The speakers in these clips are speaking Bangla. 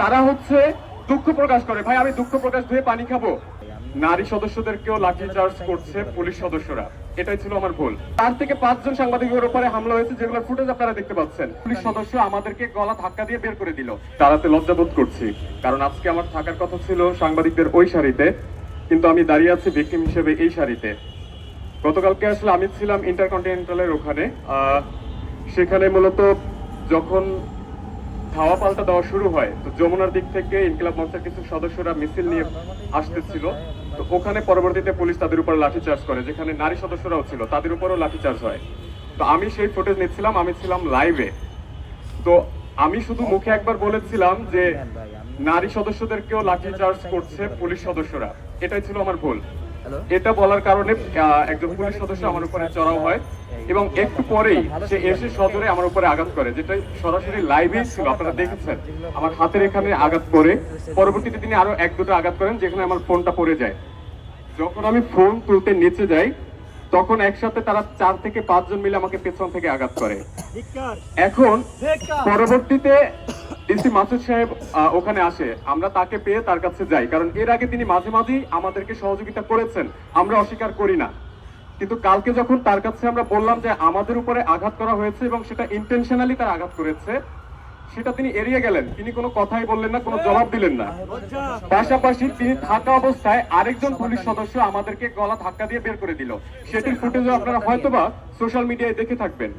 তারা হচ্ছে দুঃখ প্রকাশ করে। ভাই, আমি দুঃখ প্রকাশ ধুয়ে পানি খাব। নারী সদস্যদেরকেও লাঠি চার্জ করছে পুলিশ সদস্যরা। এটাই ছিল আমার ভুল। তার থেকে পাঁচজন সাংবাদিকের উপরে হামলা হয়েছে, যেগুলোর ফুটেজ আপনারা দেখতে পাচ্ছেন। পুলিশ সদস্য আমাদেরকে গলা ধাক্কা দিয়ে বের করে দিল। তারাতে লজ্জাবোধ করছি, কারণ আজকে আমার থাকার কথা ছিল সাংবাদিকদের ওই সারিতে কিন্তু আমি দাঁড়িয়ে আছি ভিকটিম হিসেবে এই সারিতে গতকালকে আসলে আমি ছিলাম ইন্টারকন্টিনেন্টালের ওখানে। সেখানে মূলত যখন ধাওয়া পাল্টা দেওয়া শুরু হয়। তো যমুনার দিক থেকে ইনকিলাব মঞ্চের কিছু সদস্যরা মিছিল নিয়ে আসতেছিল। তো ওখানে পরবর্তীতে পুলিশ তাদের উপর লাঠিচার্জ করে যেখানে নারী সদস্যরাও ছিল তাদের উপরও লাঠিচার্জ হয়। তো আমি সেই ফুটেজ নিচ্ছিলাম আমি ছিলাম লাইভে তো আমি শুধু মুখে একবার বলেছিলাম যে নারী সদস্যদেরকেও লাঠিচার্জ করছে পুলিশ সদস্যরা। এটাই ছিল আমার ভুল। এটা বলার কারণে একজন পুলিশ সদস্য আমার উপরে চড়াও হয় এবং একটু পরেই সে এসে সজোরে আমার উপরে আঘাত করে যেটা সরাসরি লাইভে ছিল আপনারা দেখেছেন। আমার হাতের এখানে আঘাত করে পরবর্তীতে তিনি আরও এক দুটো আঘাত করেন যেখানে আমার ফোনটা পড়ে যায়। যখন আমি ফোন তুলতে নিচে যাই তখন একসাথে তারা চার থেকে পাঁচজন মিলে আমাকে পেছন থেকে আঘাত করে। এখন পরবর্তীতে ডিসি মাসুদ সাহেব ওখানে আসে। আমরা তাকে পেয়ে তার কাছে যাই, কারণ এর আগে তিনি মাঝে মাঝেই আমাদেরকে সহযোগিতা করেছেন। আমরা অস্বীকার করি না। কিন্তু কালকে যখন তার কাছে আমরা বললাম যে আমাদের উপরে আঘাত করা হয়েছে এবং সেটা ইন্টেনশনালি তার আঘাত করেছে, সেটা তিনি এড়িয়ে গেলেন। তিনি কোনো কথাই বললেন না, কোনো জবাব দিলেন না। পাশাপাশি তিনি থাকা অবস্থায় আরেকজন পুলিশ সদস্য আমাদেরকে গলা ধাক্কা দিয়ে বের করে দিল। সেটির ফুটেজও আপনারা হয়তোবা সোশ্যাল মিডিয়ায় দেখে থাকবেন।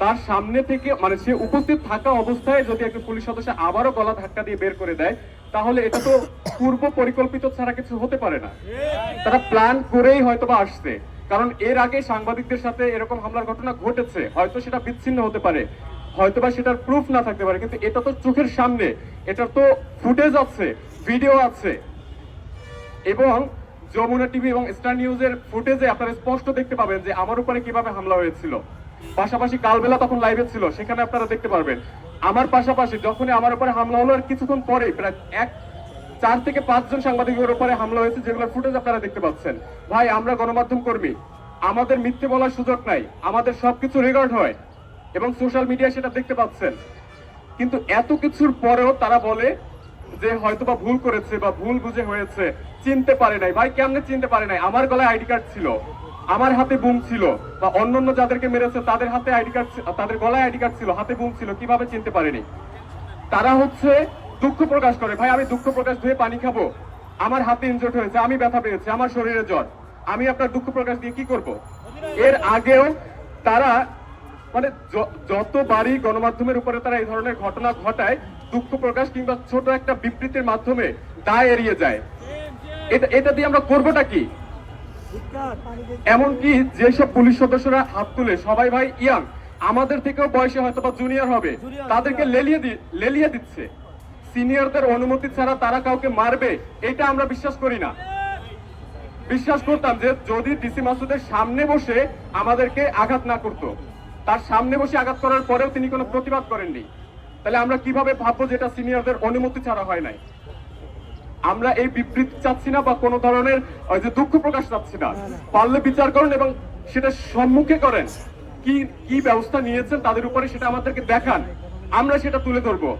তার সামনে থেকে মানে সে উপস্থিত থাকা অবস্থায় যদি একজন পুলিশ সদস্য আবারও গলা ধাক্কা দিয়ে বের করে দেয়, তাহলে এটা তো পূর্ব পরিকল্পিত ছাড়া কিছু হতে পারে না। তারা প্ল্যান করেই হয়তোবা আসছে। কারণ এর আগে সাংবাদিকদের সাথে এরকম হামলার ঘটনা ঘটেছে। হয়তো সেটা বিচ্ছিন্ন হতে পারে। হয়তোবা সেটার প্রুফ না থাকতে পারে। কিন্তু এটা তো চোখের সামনে। এটার তো ফুটেজ আছে ভিডিও আছে। এবং যমুনা টিভি এবং স্টার নিউজের ফুটেজে আপনারা স্পষ্ট দেখতে পাবেন যে আমার উপরে কীভাবে হামলা হয়েছিল। পাশাপাশি কালবেলা তখন লাইভে ছিল, সেখানে আপনারা দেখতে পারবেন। আমার পাশাপাশি যখনই আমার উপরে হামলা হলো আর কিছুক্ষণ পরে প্রায় এক, চার থেকে পাঁচজন সাংবাদিকের উপরে হামলা হয়েছে, যেগুলোর ফুটেজ আপনারা দেখতে পাচ্ছেন। ভাই, আমরা গণমাধ্যম কর্মী, আমাদের মিথ্যে বলার সুযোগ নাই, আমাদের সবকিছু রেকর্ড হয়, এবং সোশ্যাল মিডিয়া সেটা দেখতে পাচ্ছেন। কিন্তু এত কিছুর পরেও তারা বলে যে হয়তো বা ভুল করেছে বা ভুল বুঝে হয়েছে, চিনতে পারে নাই। ভাই, কেমনে চিনতে পারে নাই? আমার গলায় আইডি কার্ড ছিল। আমার হাতে বুম ছিল বা অন্যান্য যাদেরকে মেরেছে, তাদের হাতে আইডি কার্ড তাদের গলায় আইডি কার্ড ছিল, হাতে বুম ছিল, কীভাবে চিনতে পারেনি? তারা হচ্ছে দুঃখ প্রকাশ করে, ভাই, আমি দুঃখ প্রকাশ ধুয়ে পানি খাব। আমার হাতে ইনজোর্ড হয়েছে, আমি ব্যথা পেয়েছি, আমার শরীরে জ্বর। আমি আপনার দুঃখ প্রকাশ দিয়ে কি করব? এর আগেও তারা মানে যতবারই গণমাধ্যমের উপরে তারা এই ধরনের ঘটনা ঘটায়, দুঃখ প্রকাশ কিংবা ছোট একটা বিবৃতির মাধ্যমে দায় এড়িয়ে যায়। এটা এটা দিয়ে আমরা করবোটা কি? এমনকি যেসব পুলিশ সদস্যরা হাত তুলে সবাই ভাই ইয়াং আমাদের থেকেও বয়সে হয়তো বা জুনিয়র হবে তাদেরকে লেলিয়ে লেলিয়ে দিচ্ছে। সিনিয়রদের অনুমতি ছাড়া তারা কাউকে মারবে এটা আমরা বিশ্বাস করি না। বিশ্বাস করতাম যে যদি ডিসি মাসুদের সামনে বসে আমাদেরকে আঘাত না করতো তার সামনে বসে আঘাত করার পরেও তিনি কোনো প্রতিবাদ করেননি। তাহলে আমরা কীভাবে ভাববো যে এটা সিনিয়রদের অনুমতি ছাড়া হয় নাই? আমরা এই বিবৃতি চাচ্ছি না বা কোনো ধরনের, ওই যে দুঃখ প্রকাশ চাচ্ছি না। পারলে বিচার করেন এবং সেটা সম্মুখে করেন। কি কি ব্যবস্থা নিয়েছেন তাদের উপরে সেটা আমাদেরকে দেখান। আমরা সেটা তুলে ধরবো।